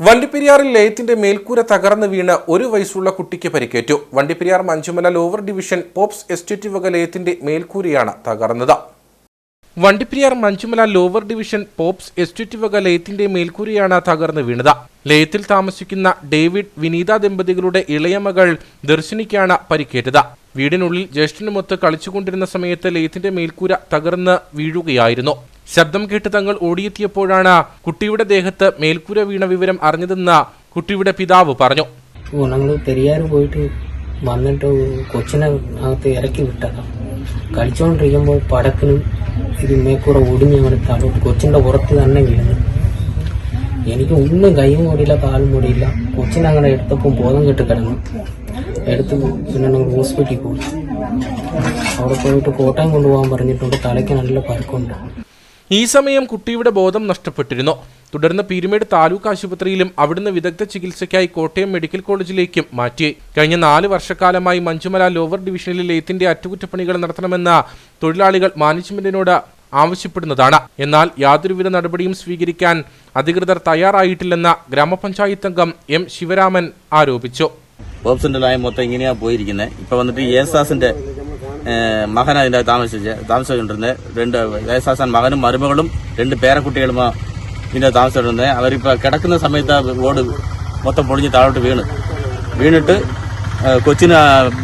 വണ്ടിപ്പെരിയാറിൽ ലയത്തിന്റെ മേൽക്കൂര തകർന്ന് വീണ് ഒരു വയസ്സുള്ള കുട്ടിക്ക് പരിക്കേറ്റു. Vandiperiyar Manjumala lower division Pops estate വക ലയത്തിന്റെ മേൽക്കൂരയാണ് തകർന്നത്. Vandiperiyar Manjumala lower division Pops estate വക ലയത്തിന്റെ മേൽക്കൂരയാണ് തകർന്ന് വീണത്. ലയത്തിൽ താമസിക്കുന്ന ഡേവിഡ് വിനീത ദമ്പതികളുടെ ഇളയ മകൾ ദർശനിക്കാണ് പരിക്കേറ്റത്. വീടിനുള്ളിൽ ജ്യേഷ്ഠനുമൊത്ത് കളിച്ചുകൊണ്ടിരുന്ന സമയത്ത് ലയത്തിന്റെ മേൽക്കൂര തകർന്ന് വീഴുകയായിരുന്നു. ശബ്ദം കേട്ട് തങ്ങൾ ഓടിയെത്തിയപ്പോഴാണ് കുട്ടിയുടെ ദേഹത്ത് മേൽക്കൂര വീണ വിവരം അറിഞ്ഞതെന്ന് കുട്ടിയുടെ പിതാവ് പറഞ്ഞു. ഓ ഞങ്ങൾ പെരിയാർ പോയിട്ട് വന്നിട്ട് കൊച്ചിനെ അകത്ത് ഇറക്കി വിട്ടതാണ് കളിച്ചുകൊണ്ടിരിക്കുമ്പോൾ പടക്കിനും ഇത് മേക്കൂറ ഒടിഞ്ഞ് അങ്ങനെ താഴോട്ട് കൊച്ചിന്റെ പുറത്ത് തന്നെ വീഴുന്നു എനിക്ക് ഒന്നും കൈയും മൂടിയില്ല കാലും മൂടിയില്ല. കൊച്ചിനെ അങ്ങനെ എടുത്തപ്പോൾ ബോധം കെട്ട് കിടന്നു. എടുത്ത് പിന്നെ ഞങ്ങൾ ഹോസ്പിറ്റലിൽ പോയി. അവിടെ പോയിട്ട് കോട്ടയം കൊണ്ടുപോകാൻ പറഞ്ഞിട്ടുണ്ട്. തലയ്ക്ക് നല്ല പരക്കുണ്ട്. ഈ സമയം കുട്ടിയുടെ ബോധം നഷ്ടപ്പെട്ടിരുന്നു. തുടർന്ന് പീരുമേട് താലൂക്ക് ആശുപത്രിയിലും അവിടുന്ന് വിദഗ്ധ ചികിത്സയ്ക്കായി കോട്ടയം മെഡിക്കൽ കോളേജിലേക്കും മാറ്റി. കഴിഞ്ഞ നാല് വർഷക്കാലമായി മഞ്ചുമല ലോവർ ഡിവിഷനിലെ ലേത്തിന്റെ അറ്റകുറ്റപ്പണികൾ നടത്തണമെന്ന തൊഴിലാളികൾ മാനേജ്മെന്റിനോട് ആവശ്യപ്പെടുന്നതാണ്. എന്നാൽ യാതൊരുവിധ നടപടിയും സ്വീകരിക്കാൻ അധികൃതർ തയ്യാറായിട്ടില്ലെന്ന ഗ്രാമപഞ്ചായത്ത് അംഗം എം ശിവരാമൻ ആരോപിച്ചു. ലൈൻ മൊത്തം ഇങ്ങനെയാ പോയിരിക്കുന്നത് ഇപ്പൊ വന്നിട്ട് യേസാസിന്റെ മകൻ അതിന്റെ താമസിച്ച് താമസിച്ചുകൊണ്ടിരുന്നത് രണ്ട് യേസാസൻ മകനും മരുമകളും രണ്ട് പേരക്കുട്ടികളുമാ ഇതിന്റെ താമസിച്ചിരുന്നത് അവരിപ്പോ കിടക്കുന്ന സമയത്ത് ആ റോഡ് മൊത്തം പൊളിഞ്ഞ് താഴോട്ട് വീണ് വീണിട്ട് ആ, കൊച്ചിന്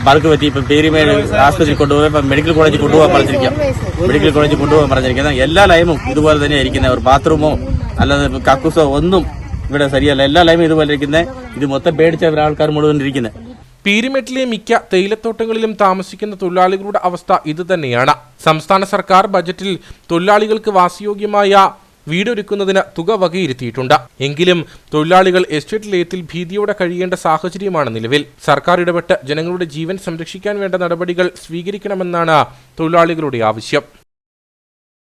ബൾക്ക് പറ്റി ഇപ്പൊ പേരിമേട് ആസ്പത്രിയിൽ കൊണ്ടുപോയി ഇപ്പൊ മെഡിക്കൽ കോളേജിൽ കൊണ്ടുപോകാൻ പറഞ്ഞിരിക്കാം മെഡിക്കൽ കോളേജിൽ കൊണ്ടുപോകാൻ പറഞ്ഞിരിക്കുന്നത് എല്ലാ ലൈമും ഇതുപോലെ തന്നെ ഇരിക്കുന്നത് ഒരു ബാത്റൂമോ അല്ലാതെ കക്കൂസോ ഒന്നും ഇവിടെ ശരിയല്ല എല്ലാ ലൈമും ഇതുപോലെ ഇരിക്കുന്നത് ഇത് മൊത്തം പേടിച്ച ആൾക്കാർ മുഴുവൻ ഇരിക്കുന്നത് പീരിമേട്ടിലെ മിക്ക തേയിലത്തോട്ടങ്ങളിലും താമസിക്കുന്ന തൊഴിലാളികളുടെ അവസ്ഥ ഇതുതന്നെയാണ് സംസ്ഥാന സർക്കാർ ബജറ്റിൽ തൊഴിലാളികൾക്ക് വാസയോഗ്യമായ വീടൊരുക്കുന്നതിന് തുക വകയിരുത്തിയിട്ടുണ്ട്. എങ്കിലും തൊഴിലാളികൾ എസ്റ്റേറ്റ് ലയത്തിൽ ഭീതിയോടെ കഴിയേണ്ട സാഹചര്യമാണ് നിലവിൽ. സർക്കാർ ഇടപെട്ട് ജനങ്ങളുടെ ജീവൻ സംരക്ഷിക്കാൻ വേണ്ട നടപടികൾ സ്വീകരിക്കണമെന്നാണ് തൊഴിലാളികളുടെ ആവശ്യം.